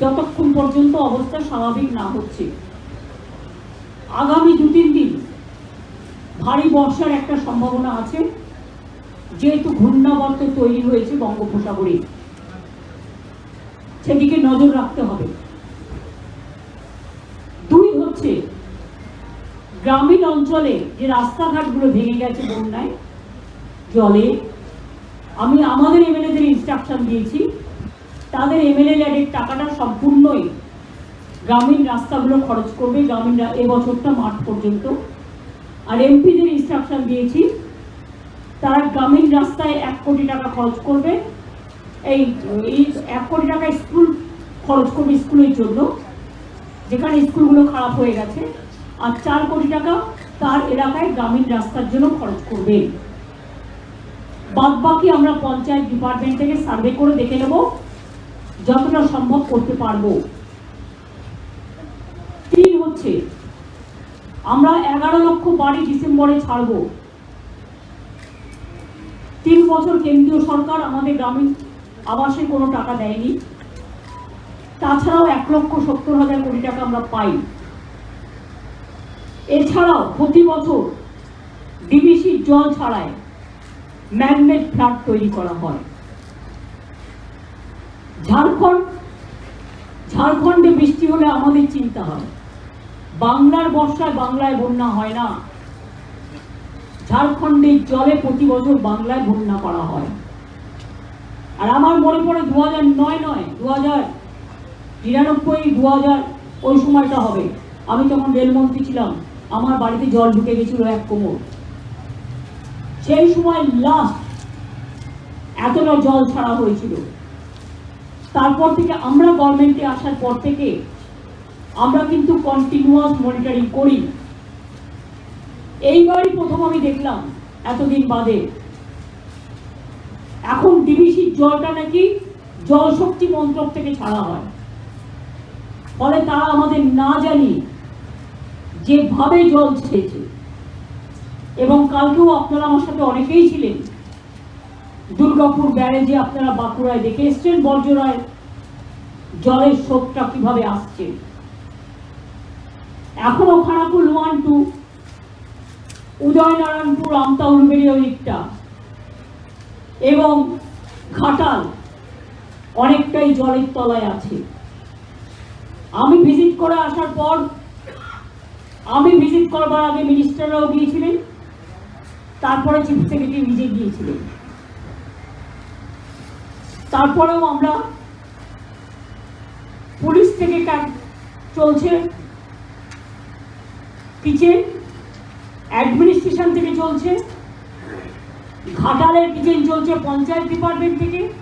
যতক্ষণ পর্যন্ত অবস্থা স্বাভাবিক না হচ্ছে। আগামী দু তিন দিন ভারী বর্ষার একটা সম্ভাবনা আছে, যেহেতু ঘূর্ণাবর্ত তৈরি হয়েছে বঙ্গোপসাগরে। সেদিকে নজর রাখতে হবে। দুই হচ্ছে, গ্রামীণ অঞ্চলে যে রাস্তাঘাটগুলো ভেঙে গেছে বন্যায়, জলে, আমি আমাদের এমএলএদের ইনস্ট্রাকশন দিয়েছি তাদের এমএলএ ল্যাডের টাকাটা সম্পূর্ণই গ্রামীণ রাস্তাগুলো খরচ করবে গ্রামীণ এবছরটা মার্চ পর্যন্ত। আর এমপিদের ইনস্ট্রাকশন দিয়েছি, তারা গ্রামীণ রাস্তায় এক কোটি টাকা খরচ করবে। এই এক কোটি টাকা স্কুল খরচ করবে স্কুলের জন্য, যেখানে স্কুলগুলো খারাপ হয়ে গেছে। আর চার কোটি টাকা তার এলাকায় গ্রামীণ রাস্তার জন্য খরচ করবে। বাদ বাকি আমরা পঞ্চায়েত ডিপার্টমেন্ট থেকে সার্ভে করে দেখে নেব। যতটা সম্ভব করতে পারব। তিন হচ্ছে, আমরা এগারো লক্ষ বাড়ি ডিসেম্বরে ছাড়বো। তিন বছর কেন্দ্রীয় সরকার আমাদের গ্রামীণ আবাসে কোনো টাকা দেয়নি। তাছাড়াও এক লক্ষ সত্তর হাজার কোটি টাকা আমরা পাই। এছাড়াও প্রতি বছর ডিবিসির জল ছাড়ায় ম্যানমেড ফ্ল্যাট তৈরি করা হয়। ঝাড়খণ্ড, ঝাড়খণ্ডে বৃষ্টি হলে আমাদের চিন্তা হয়। বাংলার বর্ষায় বাংলায় বন্যা হয় না। ঝাড়খণ্ডের জলে প্রতি বছর বাংলায় বন্যা করা হয়। আর আমার মনে পড়ে দু হাজার নয় নয় দু হাজার নিরানব্বই দু হাজার ওই সময়টা হবে। আমি তখন রেলমন্ত্রী ছিলাম, আমার বাড়িতে জল ঢুকে গেছিল এক কোমর। সেই সময় লাস্ট এতটা জল ছাড়া হয়েছিল। তারপর থেকে আমরা গভর্নমেন্টে আসার পর থেকে আমরা কিন্তু কন্টিনিউয়াস মনিটরিং করি। এইবারই প্রথম আমি দেখলাম, এতদিন বাদে। এখন ডিবিসির জলটা নাকি জলশক্তি মন্ত্রক থেকে ছাড়া হয়। ফলে তারা আমাদের না জানি যেভাবে জল ছেড়েছে। এবং কালকেও আপনারা আমার সাথে অনেকেই ছিলেন। দুর্গাপুর ব্যারেজে আপনারা বাঁকুড়ায় দেখে এসছেন বর্জরায় জলের স্রোতটা কীভাবে আসছে? এখনও খানাকুল ওয়ান টু উদয়নারায়ণপুর আমতা উলবেড়ি ওই দিকটা। এবং ঘাটাল অনেকটাই জলের তলায় আছে। আমি ভিজিট করে আসার পর, আমি ভিজিট করবার আগে মিনিস্টাররাও গিয়েছিলেন, তারপরে চিফ সেক্রেটারি নিজে গিয়েছিলেন। তারপরেও আমরা পুলিশ থেকে কা- চলছে। কিচেন অ্যাডমিনিস্ট্রেশন থেকে চলছে। ঘাটালের কিচেন চলছে পঞ্চায়েত ডিপার্টমেন্ট থেকে।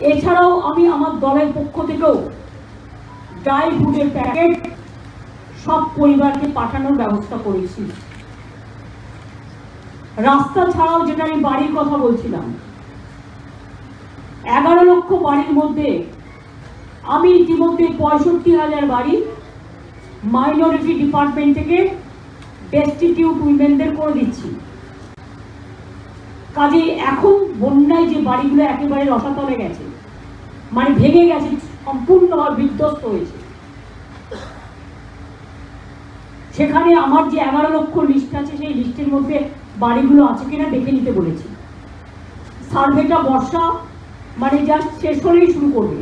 এছাড়াও আমি আমার দলের পক্ষ থেকেও ড্রাই ফুডের প্যাকেট সব পরিবারকে পাঠানোর ব্যবস্থা করেছি। রাস্তা ছাড়াও যেটা আমি বাড়ির কথা বলছিলাম, এগারো লক্ষ বাড়ির মধ্যে আমি ইতিমধ্যে পঁয়ষট্টি হাজার বাড়ি মাইনরিটি ডিপার্টমেন্ট থেকে ডেস্টিটিউট উইমেনদের করে দিচ্ছি। কাজে এখন বন্যায় যে বাড়িগুলো একেবারে রসাতলে গেছে মানে ভেঙে গেছে, সম্পূর্ণভাবে বিধ্বস্ত হয়েছে। সেখানে আমার যে এগারো লক্ষ লিস্ট আছে, সেই লিস্টের মধ্যে বাড়িগুলো আছে কিনা দেখে নিতে বলেছি। সার্ভেটা বর্ষা মানে জাস্ট শেষ হলেই শুরু করবে।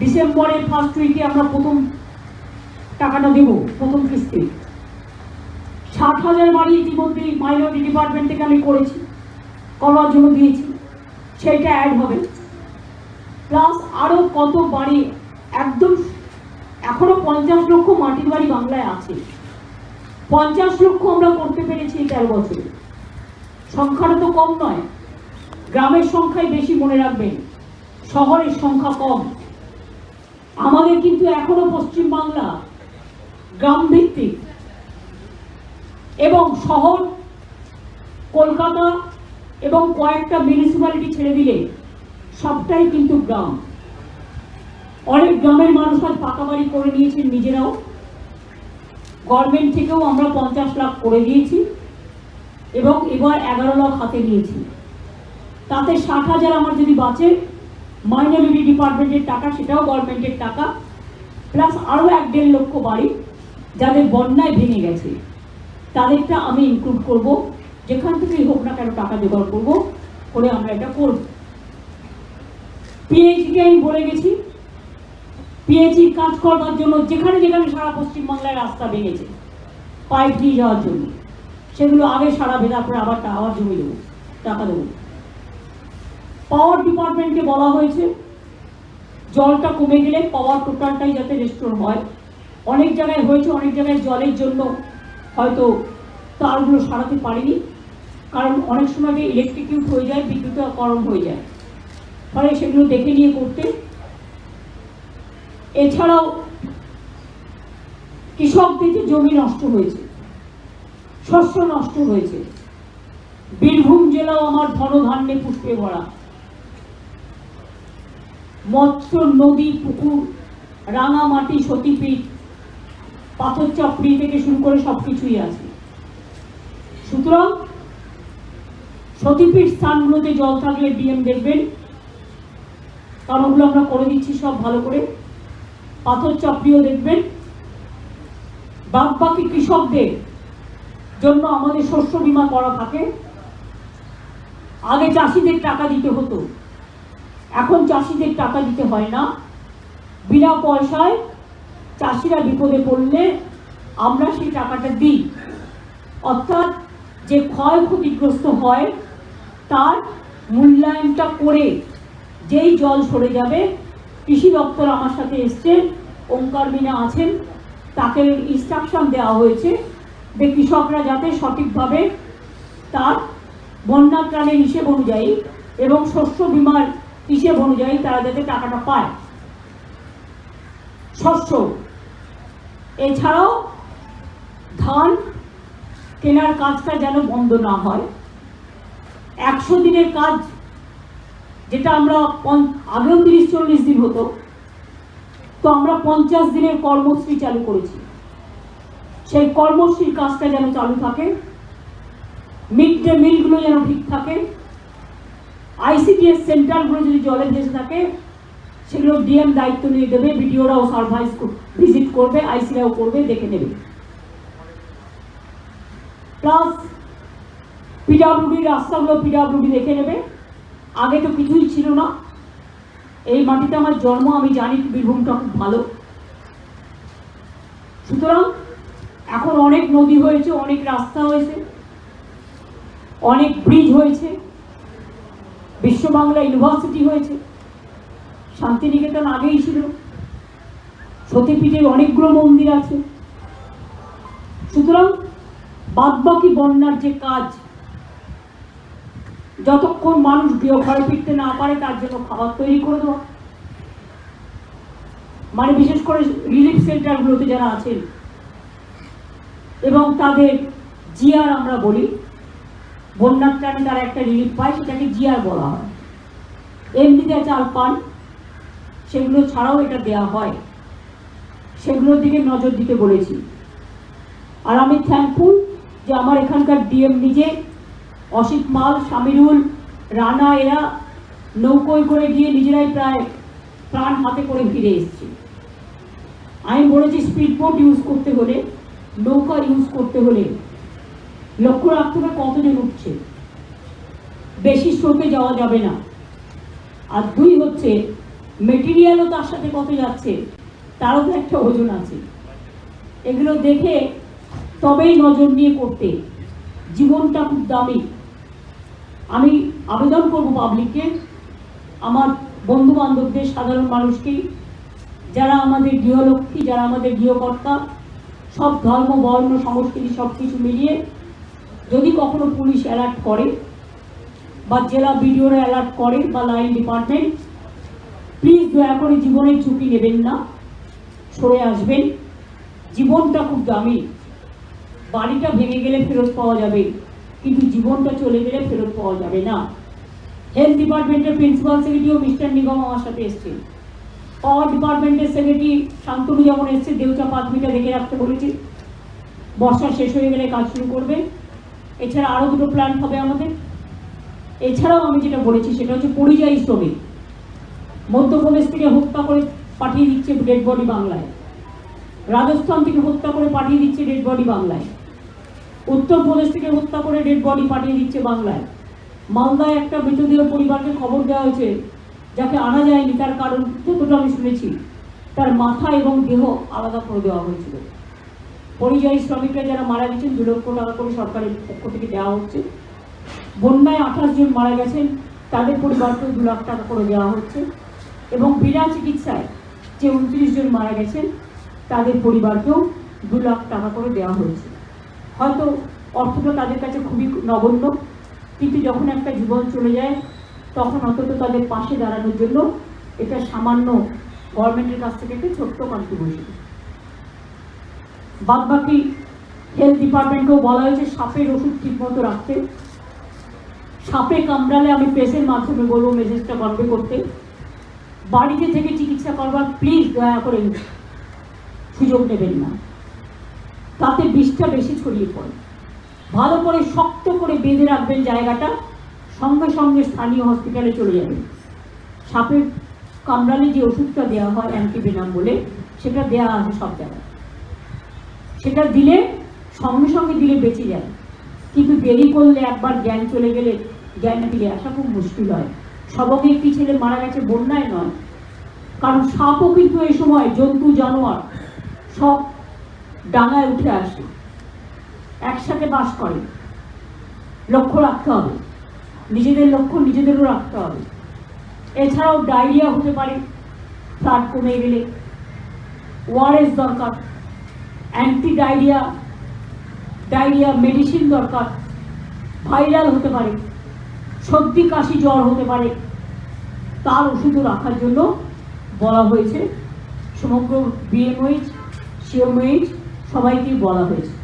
ডিসেম্বরের ফার্স্ট উইকে আমরা প্রথম টাকাটা দেব, প্রথম কিস্তি। ষাট হাজার বাড়ি ইতিমধ্যেই মাইনরিটি ডিপার্টমেন্ট থেকে আমি করেছি, করার জন্য দিয়েছি সেইটা অ্যাড হবে। প্লাস আরও কত বাড়ি, একদম এখনও পঞ্চাশ লক্ষ মাটির বাড়ি বাংলায় আছে। পঞ্চাশ লক্ষ আমরা করতে পেরেছি এই তেরো বছরে। সংখ্যাটা তো কম নয়, গ্রামের সংখ্যাই বেশি মনে রাখবেন, শহরের সংখ্যা কম। আমাদের কিন্তু এখনও পশ্চিম বাংলা গ্রাম ভিত্তিক এবং শহর কলকাতা এবং কয়েকটা মিউনিসিপ্যালিটি ছেড়ে দিলে সবটাই কিন্তু গ্রাম। অনেক গ্রামের মানুষ আজ পাকা বাড়ি করে নিয়েছেন নিজেরাও। গভর্নমেন্ট থেকেও আমরা পঞ্চাশ লাখ করে দিয়েছি এবং এবার এগারো লাখ হাতে নিয়েছি। তাতে ষাট হাজার আমার যদি বাঁচে মাইনরিটি ডিপার্টমেন্টের টাকা, সেটাও গভর্নমেন্টের টাকা প্লাস আরও এক দেড় লক্ষ বাড়ি যাদের বন্যায় ভেঙে গেছে। তাদেরটা আমি ইনক্লুড করব, যেখান থেকেই হোক না কেন টাকা জোগাড় করব, করে আমরা এটা করব। পিএইচডি আমি বলে গেছি পিএইচডির কাজ করবার জন্য যেখানে যেখানে সারা পশ্চিমবাংলায় রাস্তা ভেঙেছে, পাইপ দিয়ে যাওয়ার জন্য, সেগুলো আগে সারা বেঁধে তারপরে আবার আবার জমি দেবো, টাকা দেবো। পাওয়ার ডিপার্টমেন্টকে বলা হয়েছে, জলটা কমে গেলে পাওয়ার টোটালটাই যাতে রেস্টোর হয়। অনেক জায়গায় হয়েছে, অনেক জায়গায় জলের জন্য হয়তো তারগুলো সারাতে পারিনি, কারণ অনেক সময় ইলেকট্রিকিউট হয়ে যায় বিদ্যুৎকরণ হয়ে যায়। ফলে সেগুলো দেখে নিয়ে করতে। এছাড়াও কৃষকদের যে জমি নষ্ট হয়েছে, শস্য নষ্ট হয়েছে, বীরভূম জেলাও আমার ধন ধনধান্যে পুষ্পে ভরা। মৎস্য নদী, পুকুর, রাঙামাটি, সতীপীঠ পাথর চাপড়ি থেকে শুরু করে সব কিছুই আছে। সুতরাং সতীপীঠ স্থানগুলোতে জল থাকলে ডিএম দেখবেন। কারণ ওগুলো আমরা করে দিচ্ছি সব ভালো করে। পাথর চাপড়িও দেখবেন। বাদ বাকি কৃষকদের জন্য আমাদের শস্য বীমা করা থাকে। আগে চাষিদের টাকা দিতে হতো। এখন চাষিদের টাকা দিতে হয় না। বিনা পয়সায় চাষিরা বিপদে পড়লে আমরা সেই টাকাটা দিই। অর্থাৎ যে ক্ষয় ক্ষতিগ্রস্ত হয়, তার মূল্যায়নটা করে যেই জল সরে যাবে, কৃষি দপ্তর আমার সাথে এসছেন ওঙ্কার মিনা আছেন, তাকে ইনস্ট্রাকশন দেওয়া হয়েছে যে কৃষকরা যাতে সঠিকভাবে তার বন্যা ত্রাণের হিসেব অনুযায়ী এবং শস্য বিমার হিসেব অনুযায়ী তারা যাতে টাকাটা পায়। শস্য এছাড়াও ধান কেনার কাজটা যেন বন্ধ না হয়। একশো দিনের কাজ, যেটা আমরা আগেও তিরিশ চল্লিশ দিন হতো, তো আমরা পঞ্চাশ দিনের কর্মশ্রী চালু করেছি। সেই কর্মশ্রীর কাজটা যেন চালু থাকে, মিড ডে মিলগুলো যেন ঠিক থাকে আইসিডিএস সেন্টারগুলো যদি জলে ভেসে থাকে, সেগুলো ডিএম দায়িত্ব নিয়ে দেবে বিডিওরাও সার্ভাইস ভিজিট করবে আইসিরাও করবে, দেখে নেবে। প্লাস পিডাব্লিউডি রাস্তাগুলো পিডাব্লিউডি দেখে নেবে। আগে তো কিছুই ছিল না। এই মাটিতে আমার জন্ম, আমি জানি বীরভূমটা খুব ভালো। সুতরাং, এখন অনেক নদী হয়েছে, অনেক রাস্তা হয়েছে, অনেক ব্রিজ হয়েছে। বিশ্ব বাংলা ইউনিভার্সিটি হয়েছে। শান্তিনিকেতন আগেই ছিল। সতীপীঠের অনেকগুলো মন্দির আছে। সুতরাং বাদবাকি বন্যার যে কাজ, যতক্ষণ মানুষ গৃহ ঘরে ফিরতে না পারে, তার জন্য খাবার তৈরি করে দেওয়া। মানে বিশেষ করে রিলিফ সেন্টারগুলোতে যারা আছেন, এবং তাদের জিয়ার আমরা বলি বন্যার টানে তারা একটা রিলিফ পায়, সেটাকে জিআর বলা হয়। এমনিতে চাল পান, সেগুলো ছাড়াও এটা দেয়া হয়। সেগুলোর দিকে নজর দিতে বলেছি। আর আমি থ্যাঙ্কফুল যে আমার এখানকার ডিএম নিজে, অসিত মাল, সামিরুল, রানা, এরা নৌকোয় করে গিয়ে নিজেরাই প্রায় প্রাণ হাতে করে ফিরে এসছে। আমি বলেছি স্পিড বোট ইউজ করতে হলে, নৌকা ইউজ করতে হলে লক্ষ্য রাখতে হবে কতজন উঠছে। বেশি স্রোতে যাওয়া যাবে না। আর দুই হচ্ছে মেটেরিয়ালও তার সাথে কত যাচ্ছে, তারও তো একটা ওজন আছে। এগুলো দেখে তবেই নজর নিয়ে করতে। জীবনটা খুব দামি। আমি আবেদন করব পাবলিককে আমার বন্ধু বান্ধবদের সাধারণ মানুষকেই, যারা আমাদের গৃহলক্ষ্মী, যারা আমাদের গৃহকর্তা, সব ধর্ম, বর্ণ, সংস্কৃতি সব কিছু মিলিয়ে যদি কখনো পুলিশ অ্যালার্ট করে বা জেলা বিডিওরা অ্যালার্ট করে বা লাইন ডিপার্টমেন্ট প্লিজ দয়া করে জীবনের ঝুঁকি নেবেন না, সরে আসবেন। জীবনটা খুব দামি। বাড়িটা ভেঙে গেলে ফেরত পাওয়া যাবে, কিন্তু জীবনটা চলে গেলে ফেরত পাওয়া যাবে না। হেলথ ডিপার্টমেন্টের প্রিন্সিপাল সেক্রেটারিও মিস্টার নিগম আমার সাথে এসছেন পাওয়ার ডিপার্টমেন্টের সেক্রেটারি শান্তনু যেমন এসছে, দেউচা পাঁচমিটা দেখে রাখতে বলেছি। বর্ষা শেষ হয়ে গেলে কাজ শুরু করবে। এছাড়া আরও দুটো প্ল্যান হবে আমাদের। এছাড়াও আমি যেটা বলেছি, সেটা হচ্ছে পরিযায়ী শ্রমিক। মধ্যপ্রদেশ থেকে হত্যা করে পাঠিয়ে দিচ্ছে ডেড বডি বাংলায়। রাজস্থান থেকে হত্যা করে পাঠিয়ে দিচ্ছে ডেড বডি বাংলায়। উত্তরপ্রদেশ থেকে হত্যা করে ডেড বডি পাঠিয়ে দিচ্ছে বাংলায়। মালদায় একটা মৃতদেহ পরিবারকে খবর দেওয়া হয়েছে, যাকে আনা যায়নি, তার কারণ যতটা আমি শুনেছি, তার মাথা এবং দেহ আলাদা করে দেওয়া হয়েছিল। পরিযায়ী শ্রমিকরা যারা মারা গেছেন, দু লক্ষ টাকা করে সরকারের পক্ষ থেকে দেওয়া হচ্ছে। বন্যায় আঠাশ জন মারা গেছেন, তাদের পরিবারকেও দু লাখ টাকা করে দেওয়া হচ্ছে। এবং বিনা চিকিৎসায় যে উনত্রিশ জন মারা গেছেন, তাদের পরিবারকেও দু লাখ টাকা করে দেওয়া হয়েছে। হয়তো অর্থটা তাদের কাছে খুবই নগণ্য, কিন্তু যখন একটা জীবন চলে যায়, তখন অন্তত তাদের পাশে দাঁড়ানোর জন্য এটা সামান্য গভর্নমেন্টের কাছ থেকে একটা ছোট্ট কন্ট্রিবিউশন বাদ বাকি হেলথ ডিপার্টমেন্টকেও বলা হয়েছে, সাপের ওষুধ ঠিকমতো রাখতে। সাপে কামড়ালে আমি প্রেসের মাধ্যমে বলব মেসেজটা কনভে করতে। বাড়িতে থেকে চিকিৎসা করবার প্লিজ দয়া করে সুযোগ নেবেন না। তাতে বিষটা বেশি ছড়িয়ে পড়ে। ভালো করে শক্ত করে বেঁধে রাখবেন জায়গাটা, সঙ্গে সঙ্গে স্থানীয় হসপিটালে চলে যাবেন। সাপের কামড়ালে যে ওষুধটা দেওয়া হয় অ্যান্টিভেনাম বলে, সেটা দেওয়া আছে সব জায়গায়। সেটা দিলে, সঙ্গে সঙ্গে দিলে বেঁচে যায়। কিন্তু দেরি করলে একবার জ্ঞান চলে গেলে জ্ঞান ফিরে আসা খুব মুশকিল হয়। সবকে একটি ছেলে মারা গেছে বন্যায় নয়। কারণ সাপও কিন্তু এই সময় জন্তু, জানোয়ার সব ডাঙায় উঠে আসে। একসাথে বাস করে। লক্ষ্য রাখতে হবে। নিজেদের লক্ষ্য নিজেদেরও রাখতে হবে। এছাড়াও ডায়রিয়া হতে পারে, ফ্লাড কমে গেলে। ওয়ারেস দরকার। অ্যান্টি ডায়রিয়া ডায়রিয়া মেডিসিন দরকার। ভাইরাল হতে পারে। সর্দি, কাশি, জ্বর হতে পারে। তার ওষুধও রাখার জন্য বলা হয়েছে। সমগ্র বিএমওইচ সিএমওইচ সবাইকেই বলা হয়েছে।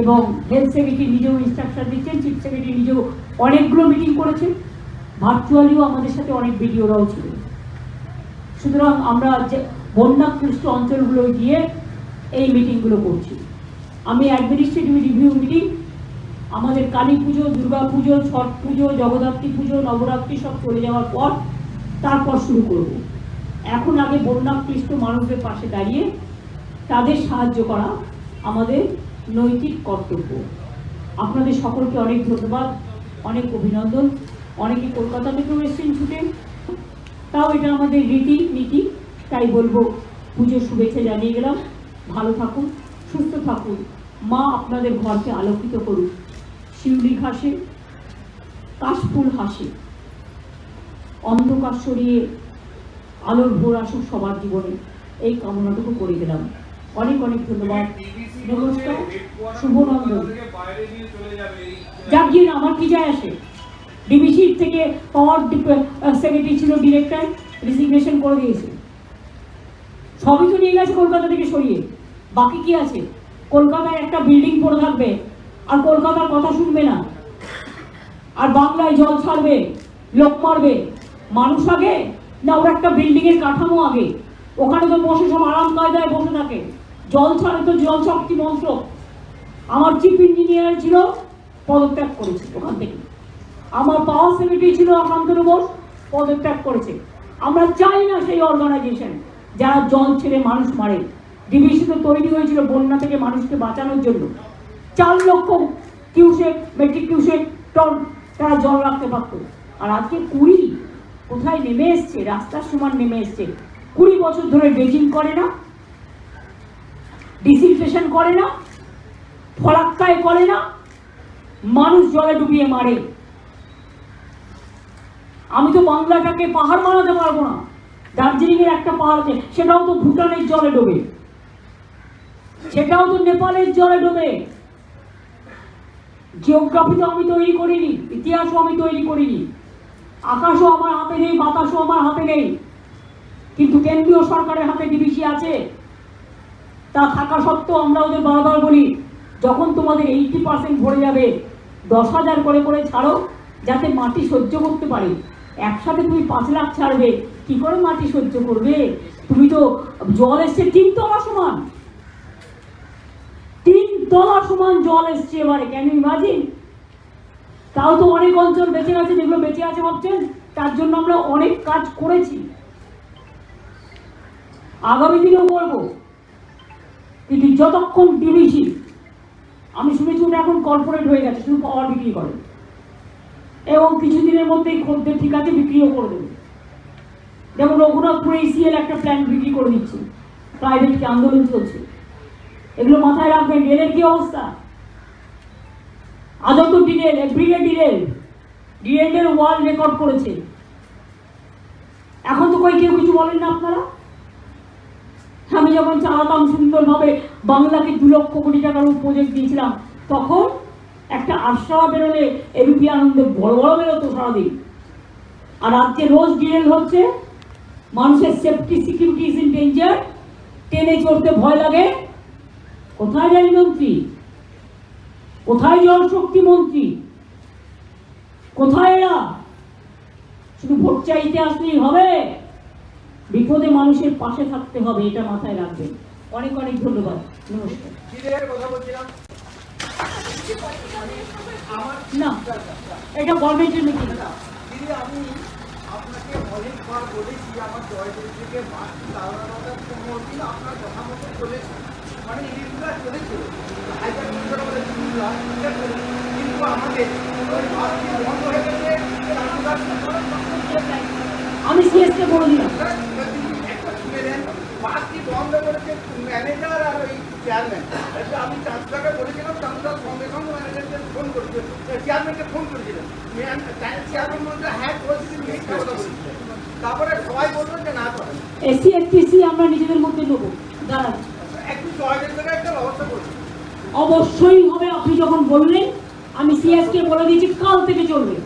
এবং হেলথ সেক্রেটারি নিজেও ইনস্ট্রাকশন দিচ্ছেন চিফ সেক্রেটারি নিজেও অনেকগুলো মিটিং করেছেন। ভার্চুয়ালিও আমাদের সাথে অনেক ভিডিওরাও ছিল। সুতরাং আমরা যে বন্যাক্লিষ্ট অঞ্চলগুলোয় গিয়ে এই মিটিংগুলো করছি। আমি অ্যাডমিনিস্ট্রেটিভ রিভিউ মিটিং আমাদের কালী পুজো, দুর্গা পুজো, ছট পুজো, জগদ্ধাত্রী পুজো, নবরাত্রি সব চলে যাওয়ার পর তারপর শুরু করব। এখন আগে বন্যাক্লিষ্ট মানুষদের পাশে দাঁড়িয়ে তাদের সাহায্য করা আমাদের নৈতিক কর্তব্য। আপনাদের সকলকে অনেক ধন্যবাদ, অনেক অভিনন্দন। অনেকে কলকাতা থেকেও এসেছেন ছুটে। তাও এটা আমাদের রীতি নীতি তাই বলব, পুজোর শুভেচ্ছা জানিয়ে গেলাম। ভালো থাকুন, সুস্থ থাকুন। মা আপনাদের ঘরকে আলোকিত করুন। শিউলি ঘাসে, কাশফুল হাসে। অন্ধকার সরিয়ে আলোর ভোর আসুক সবার জীবনে। এই কামনাটুকু করে গেলাম অনেক অনেক ধন্যবাদ। নমস্কার, শুভনন্দন। যাক গিয়ে আমার কি যায় আসে? ডিবিসির থেকে পাওয়ার সেক্রেটারি ছিল ডিরেক্টর রিজিগনেশন করে দিয়েছে। সবই তো নিয়ে গেছে কলকাতা থেকে সরিয়ে। বাকি কি আছে? কলকাতায় একটা বিল্ডিং পড়ে থাকবে, আর কলকাতার কথা শুনবে না। আর বাংলায় জল ছাড়বে, লোক মারবে। মানুষ আগে, না ওর একটা বিল্ডিং এর কাঠামো আগে? ওখানে তো বসে সব আরাম কায়দায় বসে থাকে। জল ছাড়ে তো জল শক্তি মন্ত্র। আমার চিফ ইঞ্জিনিয়ার ছিল, পদত্যাগ করেছে ওখান থেকে। আমার পাওয়ার সেক্রেটারি ছিল আকান্তর বোস পদত্যাগ করেছে। আমরা চাই না সেই অর্গানাইজেশন যারা জল ছেড়ে মানুষ মারে। ডিবিসি তো তৈরি হয়েছিল বন্যা থেকে মানুষকে বাঁচানোর জন্য। চার লক্ষ কিউসেক, মেট্রিক কিউসেক টন তারা জল রাখতে পারত। আর আজকে কুড়ি কোথায় নেমে এসছে? রাস্তার সমান নেমে এসছে। কুড়ি বছর ধরে ড্রেজিং করে না ডিসিলটেশন করে না, ফলাক্কায় করে না, মানুষ জলে ডুবিয়ে মারে। আমি তো বাংলাটাকে পাহাড় বানাতে পারব না। দার্জিলিং এর একটা পাহাড় আছে, সেটাও তো ভুটানের জলে ডোবে। সেটাও তো নেপালের জলে ডোবে। জিওগ্রাফি তো আমি তৈরি করিনি, ইতিহাসও আমি তৈরি করিনি। আকাশও আমার হাতে নেই, বাতাসও আমার হাতে নেই। কিন্তু কেন্দ্রীয় সরকারের হাতে ডিবিসি আছে। তা থাকা সত্ত্বেও আমরা ওদের বারবার বলি, যখন তোমাদের এইটি পার্সেন্ট ভরে যাবে, দশ হাজার করে করে ছাড়ো, যাতে মাটি সহ্য করতে পারে। একসাথে তুমি পাঁচ লাখ ছাড়বে। কি করে মাটি সহ্য করবে? তুমি তো জল এসছে, তিন তলা সমান। তিন তলা সমান জল এসছে এবারে ক্যান ইমাজিন তাও তো অনেক অঞ্চল বেঁচে আছে যেগুলো বেঁচে আছে ভাবছেন, তার জন্য আমরা অনেক কাজ করেছি। আগামী দিনেও করব। কিন্তু যতক্ষণ ডিবিসি আমি শুনেছি ওটা এখন কর্পোরেট হয়ে গেছে, শুধু পাওয়ার বিক্রি করে। এবং কিছুদিনের মধ্যেই খদ্দের ঠিক আছে, বিক্রিও করে দেবে। যেমন রঘুনাথপুরে ইসিএল একটা প্ল্যান বিক্রি করে দিচ্ছে। প্রাইভেটকে আন্দোলন চলছে। এগুলো মাথায় রাখবেন, রেলের কি অবস্থা? আদত ডিরেল এভরিডে ডিরেল ডিরেলের ওয়ার্ল্ড রেকর্ড করেছে। এখন তো কই কেউ কিছু বলেন না আপনারা? আমি যখন চালাতাম সুন্দরভাবে বাংলাকে দু লক্ষ কোটি টাকার প্রজেক্ট দিয়েছিলাম, তখন একটা আশ্রয় বেরোলে এবিপি আনন্দে বড় বড় বেরোতো সারাদিন। আর রাজ্যে রোজ ডিরেল হচ্ছে মানুষের safety security is in danger ট্রেনে চড়তে ভয় লাগে। কোথায় রেল মন্ত্রী? কোথায় জলশক্তি মন্ত্রী? কোথায় এরা? শুধু ভোট চাইতে আসলেই হবে। বিপদে মানুষের পাশে থাকতে হবে এটা মাথায় রাখবেন। অনেক অনেক ধন্যবাদ। নমস্কার। না এটা গভর্নমেন্টের মিটিং আমি আপনাকে অনেকবার বলেছি আমার জয়দেব থেকে পনেরো দিন আপনার কথা মতো চলেছে। মানে চলেছিল? কিন্তু আমাদের বন্ধ হয়ে গেছে। আমি সিএসকে বলে দিলাম। একটা শুনে নেন মাছটি বন্ধ করেছে ম্যানেজার আর ওই চেয়ারম্যান। এটা আমি বলেছিলাম চাষটার সঙ্গে সঙ্গে ম্যানেজারকে ফোন করেছিল। চেয়ারম্যানকে ফোন করেছিলেন। চেয়ারম্যান বলছে হ্যাঁ করেছি তুমি এই কাজটা বলছি তারপরে সবাই বলল যে না করেন এসসি এসটিসি আমরা নিজেদের মধ্যে নেব। দাঁড়ান। অবশ্যই হবে আপনি যখন বললেন আমি সিএসকে বলে দিয়েছি কাল থেকে চলবে।